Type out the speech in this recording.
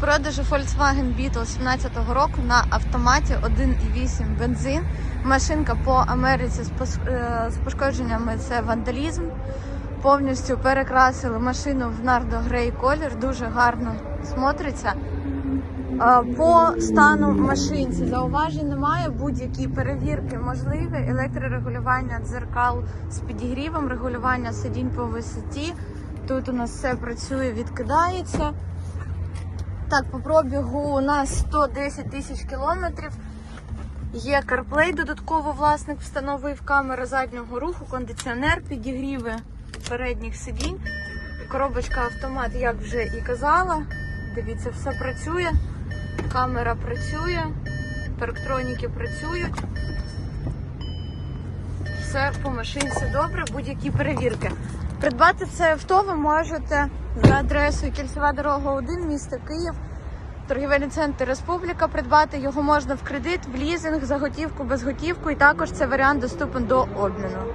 продажу Volkswagen Beetle 17-го року на автоматі 1,8 бензин. Машинка по Америці з е, пошкодженнями це вандалізм. Повністю перекрасили машину в нардо грей колір, дуже гарно смотриться. Е, По стану машинці зауважень немає, будь-які перевірки можливі. Електрорегулювання дзеркал з підігрівом, регулювання сидінь по висоті. Тут у нас все працює, відкидається. Так, по пробігу у нас 110 тисяч кілометрів. Є CarPlay, додатково власник встановив камера заднього руху, кондиціонер, підігріви передніх сидінь. Коробочка автомат, як вже і казала. Дивіться, все працює. Камера працює, парктроніки працюють. Все по машинці добре, будь-які перевірки. Придбати це авто ви можете за адресою Кільцева дорога 1, місто Київ, торгівельний центр Республіка. Придбати його можна в кредит, в лізинг, за готівку, без готівку. І також це варіант доступен до обміну.